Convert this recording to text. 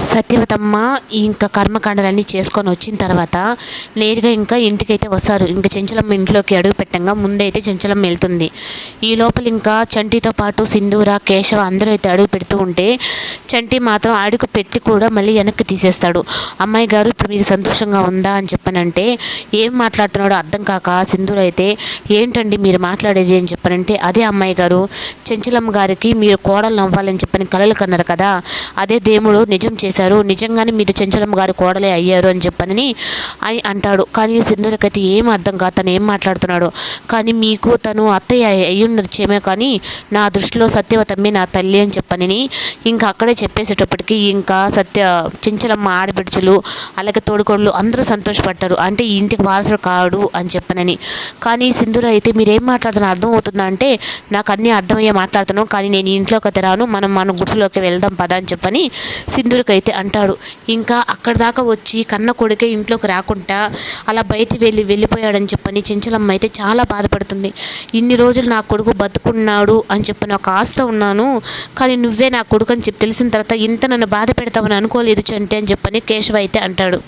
సత్యవతమ్మ ఇంకా కర్మకాండలన్నీ చేసుకొని వచ్చిన తర్వాత నేరుగా ఇంకా ఇంటికైతే వస్తారు. ఇంకా చెంచలమ్మ ఇంట్లోకి అడుగు పెట్టంగా ముందైతే చెంచలమ్మ వెళ్తుంది. ఈ లోపల ఇంకా చంటితో పాటు సింధూర కేశవ అందరూ అయితే అడుగు పెడుతూ ఉంటే చంటి మాత్రం అడుగు పెట్టి కూడా మళ్ళీ వెనక్కి తీసేస్తాడు. అమ్మాయి గారు ఇప్పుడు మీరు సంతోషంగా ఉందా? అని చెప్పనంటే ఏం మాట్లాడుతున్నాడో అర్థం కాక సింధూర అయితే ఏంటండి మీరు మాట్లాడేది? అని చెప్పనంటే అదే అమ్మాయి గారు చెంచలమ్మ గారికి మీరు కోడలు నవ్వాలని చెప్పని కలలు కన్నారు కదా అదే దేవుడు నిజం చేశారు. నిజంగానే మీరు చెంచలమ్మ గారి కోడలే అయ్యారు అని చెప్పని అని అంటాడు. కానీ సింధులకైతే ఏం అర్థం కాదు. తను ఏం మాట్లాడుతున్నాడు. కానీ మీకు తను అత్తయ్య అయ్యున్నది ఉండొచ్చేమో కానీ నా దృష్టిలో సత్యవతమ్మే నా తల్లి అని చెప్పనని ఇంకా అక్కడే చెప్పేసేటప్పటికి ఇంకా సత్య చెంచలమ్మ ఆడబిడ్చలు అలాగే తోడుకోళ్ళు అందరూ సంతోషపడతారు. అంటే ఇంటికి వారసుడు కాడు అని చెప్పనని. కానీ సింధూర అయితే మీరేం మాట్లాడుతున్నా అర్థం అవుతుందా అంటే నాకు అన్నీ అర్థమయ్యే మాట్లాడుతున్నాను. కానీ నేను ఇంట్లోకి అయితే రాను. మనం మన గుడిసెలోకి వెళ్దాం పదా అని చెప్పని సింధూరికి అయితే అంటాడు. ఇంకా అక్కడి దాకా వచ్చి కన్న కొడుకే ఇంట్లోకి రాకుండా అలా బయటికి వెళ్ళి వెళ్ళిపోయాడని చెప్పని చెంచలమ్మ అయితే చాలా బాధపడుతుంది. ఇన్ని రోజులు నా కొడుకు బతుకున్నాడు అని చెప్పని ఒక ఆస్త ఉన్నాను. కానీ నువ్వే నా కొడుకు అని చెప్పి తెలిసిన తర్వాత ఇంత నన్ను బాధ పెడతావని అనుకోలేదు చంటే అని చెప్పని కేశవ అయితే అంటాడు.